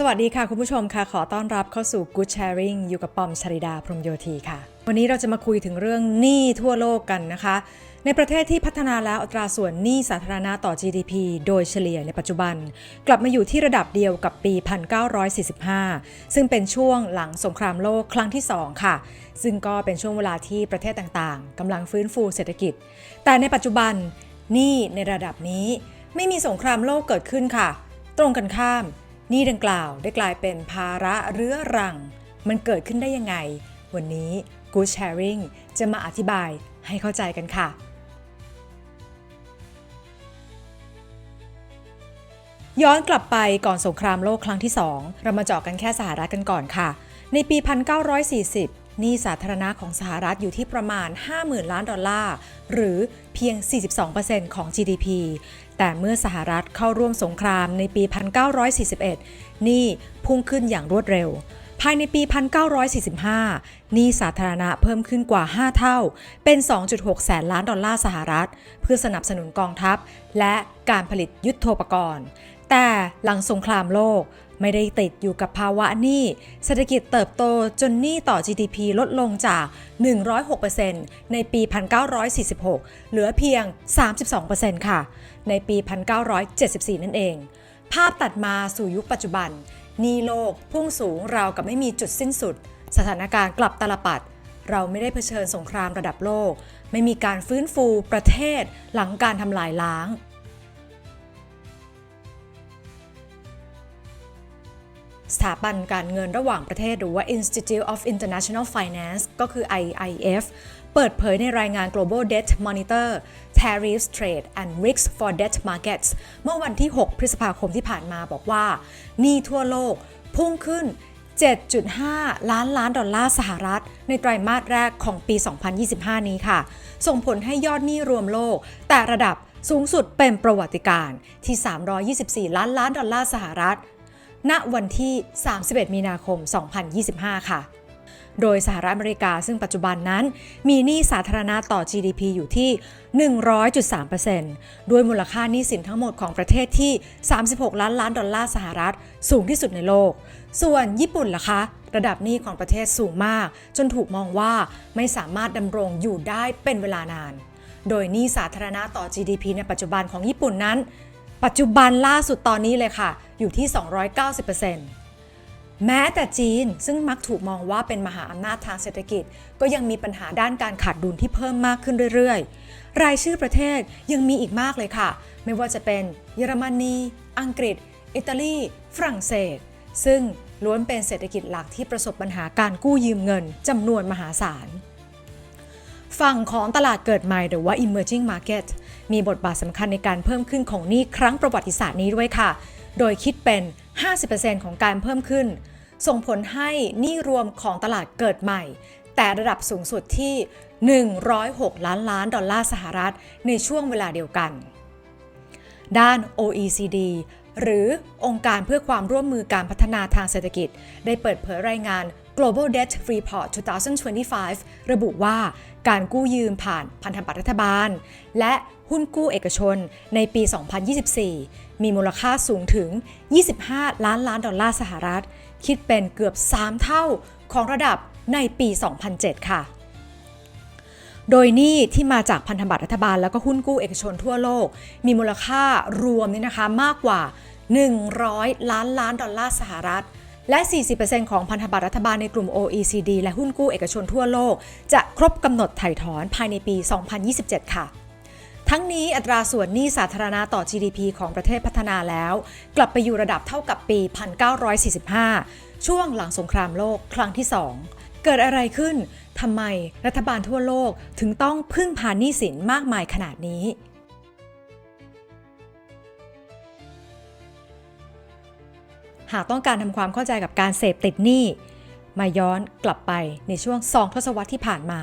สวัสดีค่ะคุณผู้ชมค่ะ ขอต้อนรับเข้าสู่ Good Sharing อยู่กับปอมชริดาพรมโยธีค่ะ วันนี้เราจะมาคุยถึงเรื่องหนี้ทั่วโลกกันนะคะ ในประเทศที่พัฒนาแล้วอัตราส่วนหนี้สาธารณะต่อ GDP โดยเฉลี่ยในปัจจุบัน กลับมาอยู่ที่ระดับเดียวกับปี 1945 ซึ่งเป็นช่วงหลังสงครามโลกครั้งที่ 2 ค่ะ ซึ่งก็เป็นช่วงเวลาที่ประเทศต่างๆกำลังฟื้นฟูเศรษฐกิจ แต่ในปัจจุบันหนี้ในระดับนี้ ไม่มีสงครามโลกเกิดขึ้นค่ะ ตรงกันข้าม หนี้ดังกล่าวได้กลายเป็นภาระเรื้อรัง มันเกิดขึ้นได้ยังไง วันนี้ Good Sharing จะมาอธิบายให้เข้าใจกันค่ะ ย้อนกลับไปก่อนสงครามโลกครั้งที่ 2 เรามาเจาะกันแค่สหรัฐกันก่อนค่ะ ในปี 1940 หนี้สาธารณะของสหรัฐอยู่ที่ประมาณ 50,000 ล้านดอลลาร์ หรือเพียง 42%ของ GDP แต่เมื่อสหรัฐเข้าร่วมสงครามในปี 1941 หนี้พุ่งขึ้นอย่างรวดเร็วภายในปี 1945 หนี้สาธารณะเพิ่มขึ้นกว่า 5 เท่า เป็น 2.6 แสนล้านดอลลาร์สหรัฐ เพื่อสนับสนุนกองทัพ และการผลิตยุทโธปกรณ์ แต่หลังสงครามโลก ไม่ได้ติดอยู่กับภาวะหนี้ เศรษฐกิจเติบโตจนหนี้ต่อ GDP ลดลงจาก 106%ในปี 1946 เหลือเพียง 32%ค่ะ ในปี 1974 นั่นเอง ภาพตัดมาสู่ยุคปัจจุบัน หนี้โลกพุ่งสูงราวกับไม่มีจุดสิ้นสุด สถานการณ์กลับตลปัดเราไม่ได้เผชิญสงครามระดับโลก ไม่มีการฟื้นฟูประเทศหลังการทำลายล้าง สถาบันการเงินระหว่างประเทศหรือว่า Institute of International Finance ก็คือ IIF เปิดเผยในรายงาน Global Debt Monitor Tariffs Trade and Risks for Debt Markets เมื่อวันที่ 6 พฤษภาคมที่ผ่านมาบอกว่าหนี้ทั่วโลกพุ่งขึ้น 7.5 ล้านล้านดอลลาร์สหรัฐ ในไตรมาสแรกของปี 2025 นี้ค่ะ ส่งผลให้ยอดหนี้รวมโลก แต่ระดับสูงสุดเป็นประวัติการที่ 324 ล้านล้านดอลลาร์สหรัฐ ณวันที่ 31 มีนาคม 2025 ค่ะ โดยสหรัฐอเมริกาซึ่งปัจจุบันนั้น มีหนี้สาธารณะต่อ GDP อยู่ที่ 100.3%ด้วยมูลค่าหนี้สินทั้งหมดของประเทศที่ 36 ล้านล้านดอลลาร์สหรัฐ สูงที่สุดในโลก ส่วนญี่ปุ่นล่ะคะระดับหนี้ของประเทศสูงมาก จนถูกมองว่าไม่สามารถดำรงอยู่ได้เป็นเวลานาน โดยหนี้สาธารณะต่อ GDP ในปัจจุบันของญี่ปุ่นนั้น ปัจจุบันล่าสุดตอนนี้เลยค่ะ อยู่ที่ 290%แม้แต่จีนซึ่งมักถูกมองว่าเป็นมหาอำนาจทางเศรษฐกิจ ก็ยังมีปัญหาด้านการขาดดุลที่เพิ่มมากขึ้นเรื่อยๆ รายชื่อประเทศยังมีอีกมากเลยค่ะ ไม่ว่าจะเป็นเยอรมนี อังกฤษ อิตาลี ฝรั่งเศส ซึ่งล้วนเป็นเศรษฐกิจหลักที่ประสบปัญหาการกู้ยืมเงินจำนวนมหาศาล ฝั่งของตลาดเกิดใหม่หรือว่า emerging market มีบทบาทสำคัญในการเพิ่มขึ้นของหนี้ครั้งประวัติศาสตร์นี้ด้วยค่ะ โดยคิดเป็น 50%ของการเพิ่มขึ้น ส่งผลให้หนี้รวมของตลาดเกิดใหม่ แต่ระดับสูงสุดที่ 106 ล้านล้านดอลลาร์สหรัฐ ในช่วงเวลาเดียวกัน ด้าน OECD หรือองค์การเพื่อความร่วมมือการพัฒนาทางเศรษฐกิจ ได้เปิดเผยรายงาน Global Debt Report 2025 ระบุว่าการกู้ยืมผ่านพันธบัตรรัฐบาล และหุ้นกู้เอกชนในปี 2024 มีมูลค่าสูงถึง 25 ล้านล้านดอลลาร์สหรัฐ คิดเป็นเกือบ 3 เท่าของระดับในปี 2007 ค่ะ โดยหนี้ที่มาจากพันธบัตรรัฐบาล แล้วก็หุ้นกู้เอกชนทั่วโลก มีมูลค่ารวมนี่นะคะมากกว่า 100 ล้านล้านดอลลาร์สหรัฐ และ 40%ของพันธบัตรรัฐบาลในกลุ่ม OECD และหุ้นกู้เอกชนทั่วโลก จะครบกำหนดไถ่ถอนภายในปี 2027 ค่ะทั้งนี้อัตราส่วนหนี้สาธารณะต่อ GDP ของประเทศพัฒนาแล้ว กลับไปอยู่ระดับเท่ากับปี 1945 ช่วงหลังสงครามโลกครั้งที่ 2 เกิดอะไรขึ้น ทำไมรัฐบาลทั่วโลกถึงต้องพึ่งพาหนี้สินมากมายขนาดนี้ หากต้องการทำความเข้าใจกับการเสพติดหนี้ มาย้อนกลับไปในช่วงสองทศวรรษที่ผ่านมา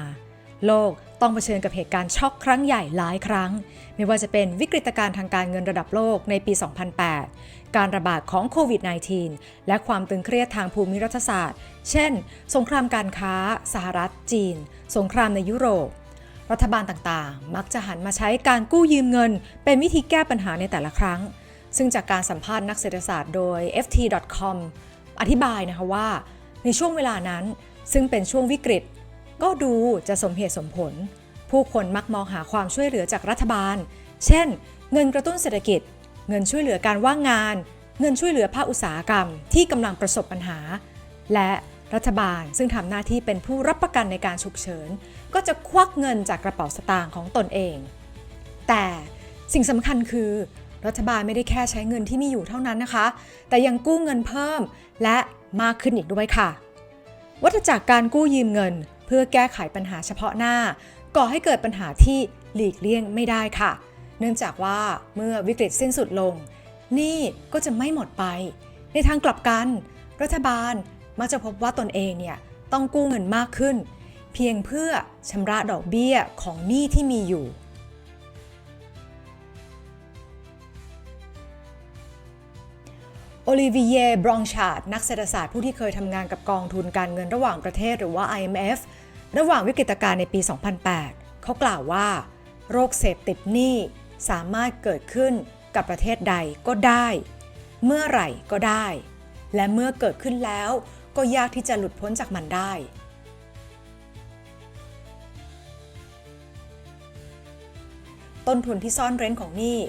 โลกต้องเผชิญกับเหตุการณ์ช็อกครั้งใหญ่หลายครั้ง ไม่ว่าจะเป็นวิกฤตการณ์ทางการเงินระดับโลกในปี 2008 การระบาดของโควิด -19 และความตึงเครียดทางภูมิรัฐศาสตร์ เช่น สงครามการค้า สหรัฐ จีน สงครามในยุโรป รัฐบาลต่างๆ มักจะหันมาใช้การกู้ยืมเงิน เป็นวิธีแก้ปัญหาในแต่ละครั้ง ซึ่งจากการสัมภาษณ์นักเศรษฐศาสตร์โดย ft.com อธิบายนะคะว่า ในช่วงเวลานั้น ซึ่งเป็นช่วงวิกฤต ก็ดูจะสมเหตุสมผล ผู้คนมักมองหาความช่วยเหลือจากรัฐบาล เช่น เงินกระตุ้นเศรษฐกิจ เงินช่วยเหลือการว่างงาน เงินช่วยเหลือภาคอุตสาหกรรม ที่กำลังประสบปัญหา และรัฐบาลซึ่งทำหน้าที่เป็นผู้รับประกันในการฉุกเฉิน ก็จะควักเงินจากกระเป๋าสตางค์ของตนเอง แต่สิ่งสำคัญคือ รัฐบาลไม่ได้แค่ใช้เงินที่มีอยู่เท่านั้นนะคะ แต่ยังกู้เงินเพิ่มและมากขึ้นอีกด้วยค่ะ วัฏจักรการกู้ยืมเงิน เพื่อแก้ไขปัญหาเฉพาะหน้า ก่อให้เกิดปัญหาที่หลีกเลี่ยงไม่ได้ค่ะ เนื่องจากว่าเมื่อวิกฤตสิ้นสุดลงหนี้ก็จะไม่หมดไป ในทางกลับกัน รัฐบาลมักจะพบว่าตนเองเนี่ยต้องกู้เงินมากขึ้น เพียงเพื่อชำระดอกเบี้ยของหนี้ที่มีอยู่ โอลิเวียบรองชาร์ดนักเศรษฐศาสตร์ผู้ที่เคยทำงานกับกองทุนการเงินระหว่างประเทศหรือว่า IMF ระหว่างวิกฤตการณ์ในปี 2008 เขากล่าวว่า โรคเสพติดหนี้สามารถเกิดขึ้นกับประเทศใดก็ได้ เมื่อไหร่ก็ได้ และเมื่อเกิดขึ้นแล้ว ก็ยากที่จะหลุดพ้นจากมันได้ต้นทุนที่ซ่อนเร้นของหนี้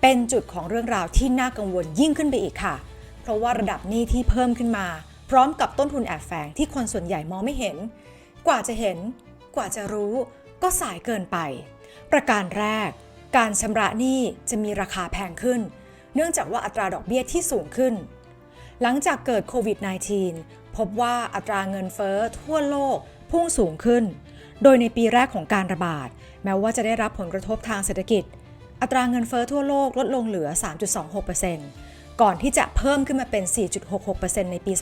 เป็นจุดของเรื่องราวที่น่ากังวลยิ่งขึ้นไปอีกค่ะ เพราะว่าระดับหนี้ที่เพิ่มขึ้นมา พร้อมกับต้นทุนแอบแฝงที่คนส่วนใหญ่มองไม่เห็น กว่าจะเห็น กว่าจะรู้ ก็สายเกินไป ประการแรก การชำระหนี้จะมีราคาแพงขึ้น เนื่องจากว่าอัตราดอกเบี้ยที่สูงขึ้น หลังจากเกิดโควิด -19 พบว่าอัตราเงินเฟ้อทั่วโลกพุ่งสูงขึ้น โดยในปีแรกของการระบาด แม้ว่าจะได้รับผลกระทบทางเศรษฐกิจ อัตราเงินเฟ้อทั่วโลกลดลงเหลือ 3.26% ก่อนที่จะเพิ่มขึ้นมาเป็น 4.66%ในปี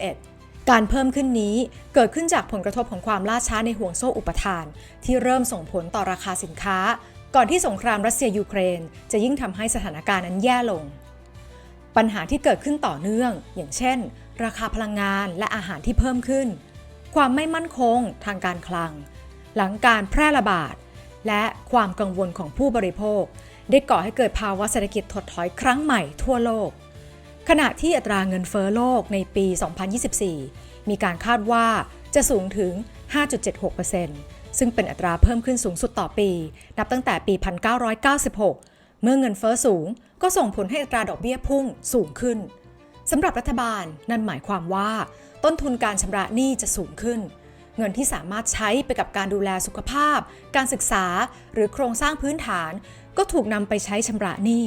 2021 การเพิ่มขึ้นนี้เกิดขึ้นจากผลกระทบของความล่าช้าในห่วงโซ่อุปทาน ที่เริ่มส่งผลต่อราคาสินค้า ก่อนที่สงครามรัสเซียยูเครน จะยิ่งทำให้สถานการณ์นั้นแย่ลง ปัญหาที่เกิดขึ้นต่อเนื่อง อย่างเช่น ราคาพลังงานและอาหารที่เพิ่มขึ้น ความไม่มั่นคงทางการคลัง หลังการแพร่ระบาดและความกังวลของผู้บริโภค ได้ก่อให้เกิดภาวะเศรษฐกิจถดถอยครั้งใหม่ทั่วโลก ขณะที่อัตราเงินเฟ้อโลกในปี 2024 มีการคาดว่าจะสูงถึง 5.76%ซึ่งเป็นอัตราเพิ่มขึ้นสูงสุดต่อปี นับตั้งแต่ปี 1996 เมื่อเงินเฟ้อสูงก็ส่งผลให้อัตราดอกเบี้ยพุ่งสูงขึ้นสำหรับรัฐบาลนั่นหมายความว่า ต้นทุนการชำระหนี้จะสูงขึ้น เงินที่สามารถใช้ไปกับการดูแลสุขภาพ การศึกษา หรือโครงสร้างพื้นฐาน ก็ถูกนำไปใช้ชำระหนี้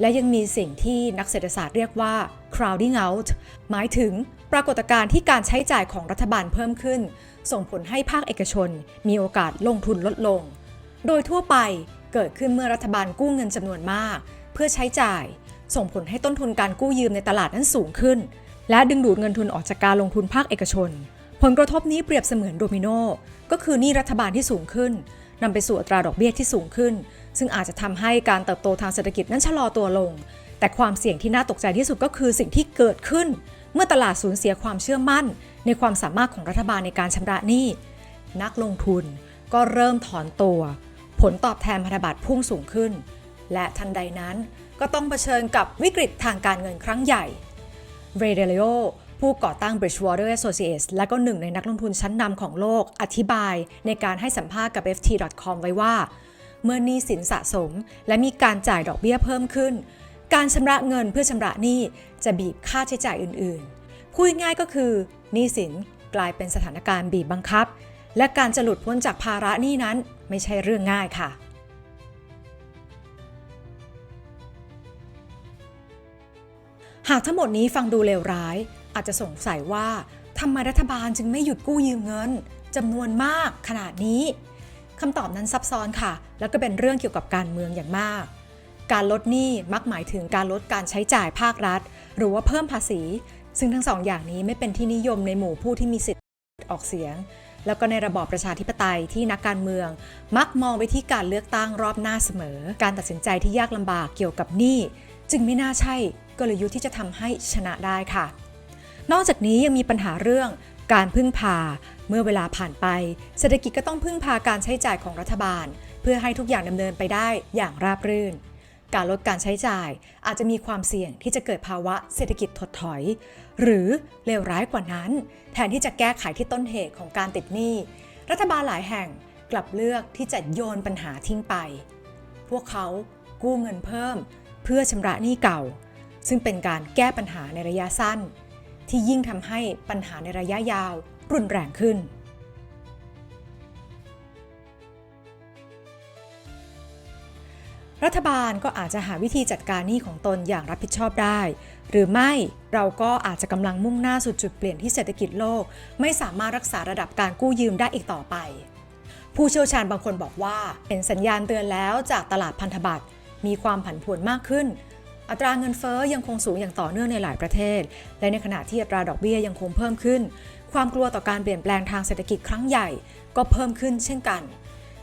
และยังมีสิ่งที่นักเศรษฐศาสตร์เรียกว่า crowding out หมายถึงปรากฏการณ์ที่การใช้จ่ายของรัฐบาลเพิ่มขึ้น ส่งผลให้ภาคเอกชน มีโอกาสลงทุนลดลง โดยทั่วไปเกิดขึ้นเมื่อรัฐบาลกู้เงินจำนวนมาก เพื่อใช้จ่าย ส่งผลให้ต้นทุนการกู้ยืมในตลาดนั้นสูงขึ้น และดึงดูดเงินทุนออกจากการลงทุนภาคเอกชน ผลกระทบนี้เปรียบเสมือนโดมิโนก็คือหนี้รัฐบาลที่สูงขึ้นนำไปสู่อัตราดอกเบี้ยที่สูงขึ้น ซึ่งอาจจะทำให้การเติบโตทางเศรษฐกิจนั้นชะลอตัวลง แต่ความเสี่ยงที่น่าตกใจที่สุดก็คือสิ่งที่เกิดขึ้น เมื่อตลาดสูญเสียความเชื่อมั่น ในความสามารถของรัฐบาลในการชำระหนี้ นักลงทุนก็เริ่มถอนตัว ผลตอบแทนพันธบัตรพุ่งสูงขึ้น และทันใดนั้นก็ต้องเผชิญกับวิกฤตทางการเงินครั้งใหญ่เรเดลิโอผู้ก่อตั้ง Bridgewater Associates และก็หนึ่งในนักลงทุนชั้นนำของโลกอธิบายในการให้สัมภาษณ์กับ ft.com ไว้ว่า เมื่อหนี้สินสะสม และมีการจ่ายดอกเบี้ยเพิ่มขึ้น การชำระเงินเพื่อชำระหนี้จะบีบค่าใช้จ่ายอื่นๆพูดง่ายก็คือหนี้สินกลายเป็นสถานการณ์บีบบังคับ และการจะหลุดพ้นจากภาระหนี้นั้นไม่ใช่เรื่องง่ายค่ะหากทั้งหมดนี้ฟังดูเลวร้าย อาจจะสงสัยว่าทำไมรัฐบาลจึงไม่หยุดกู้ยืมเงินจำนวนมากขนาดนี้ คำตอบนั้นซับซ้อนค่ะ แล้วก็เป็นเรื่องเกี่ยวกับการเมืองอย่างมาก การลดหนี้มักหมายถึงการลดการใช้จ่ายภาครัฐ หรือว่าเพิ่มภาษี ซึ่งทั้งสองอย่างนี้ไม่เป็นที่นิยมในหมู่ผู้ที่มีสิทธิ์ออกเสียง แล้วก็ในระบอบประชาธิปไตยที่นักการเมือง มักมองไปที่การเลือกตั้งรอบหน้าเสมอ การตัดสินใจที่ยากลำบากเกี่ยวกับหนี้จึงไม่น่าใช่กลยุทธ์ที่จะทำให้ชนะได้ค่ะ นอกจากนี้ยังมีปัญหาเรื่องการพึ่งพา เมื่อเวลาผ่านไป เศรษฐกิจก็ต้องพึ่งพาการใช้จ่ายของรัฐบาล เพื่อให้ทุกอย่างดำเนินไปได้อย่างราบรื่น การลดการใช้จ่ายอาจจะมีความเสี่ยงที่จะเกิดภาวะเศรษฐกิจถดถอย หรือเลวร้ายกว่านั้น แทนที่จะแก้ไขที่ต้นเหตุของการติดหนี้ รัฐบาลหลายแห่งกลับเลือกที่จะโยนปัญหาทิ้งไป พวกเขากู้เงินเพิ่ม เพื่อชำระหนี้เก่า ซึ่งเป็นการแก้ปัญหาในระยะสั้น ที่ยิ่งทำให้ปัญหาในระยะยาว รุนแรงขึ้นรัฐบาลก็อาจจะหาวิธีจัดการหนี้ของตนอย่างรับผิดชอบได้ หรือไม่เราก็อาจจะกำลังมุ่งหน้าสู่จุดเปลี่ยนที่เศรษฐกิจโลก ไม่สามารถรักษาระดับการกู้ยืมได้อีกต่อไป ผู้เชี่ยวชาญบางคนบอกว่า เป็นสัญญาณเตือนแล้วจากตลาดพันธบัตรมีความผันผวนมากขึ้น อัตราเงินเฟ้อยังคงสูงอย่างต่อเนื่องในหลายประเทศ และในขณะที่อัตราดอกเบี้ยยังคงเพิ่มขึ้น ความกลัวต่อการเปลี่ยนแปลงทางเศรษฐกิจครั้งใหญ่ก็เพิ่มขึ้นเช่นกัน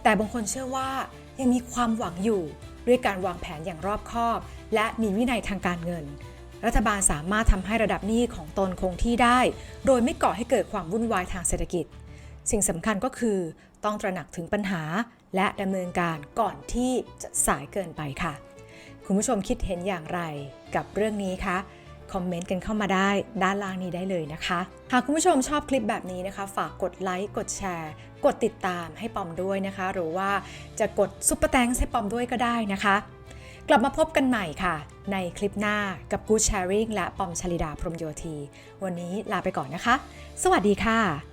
แต่บางคนเชื่อว่ายังมีความหวังอยู่ด้วยการวางแผนอย่างรอบคอบ และมีวินัยทางการเงิน รัฐบาลสามารถทำให้ระดับหนี้ของตนคงที่ได้ โดยไม่ก่อให้เกิดความวุ่นวายทางเศรษฐกิจ สิ่งสำคัญก็คือต้องตระหนักถึงปัญหา และดำเนินการก่อนที่จะสายเกินไปค่ะ คุณผู้ชมคิดเห็นอย่างไรกับเรื่องนี้คะ คอมเมนต์กันเข้ามาได้ด้านล่างนี้ได้เลยนะคะ หากคุณผู้ชมชอบคลิปแบบนี้นะคะ ฝากกดไลค์กดแชร์ กดติดตามให้ปอมด้วยนะคะ หรือว่าจะกดซุปเปอร์แตงให้ปอมด้วยก็ได้นะคะ กลับมาพบกันใหม่ค่ะ ในคลิปหน้ากับกู o d Sharing และปอมชลิดาพรมโยธี วันนี้ลาไปก่อนนะคะ สวัสดีค่ะ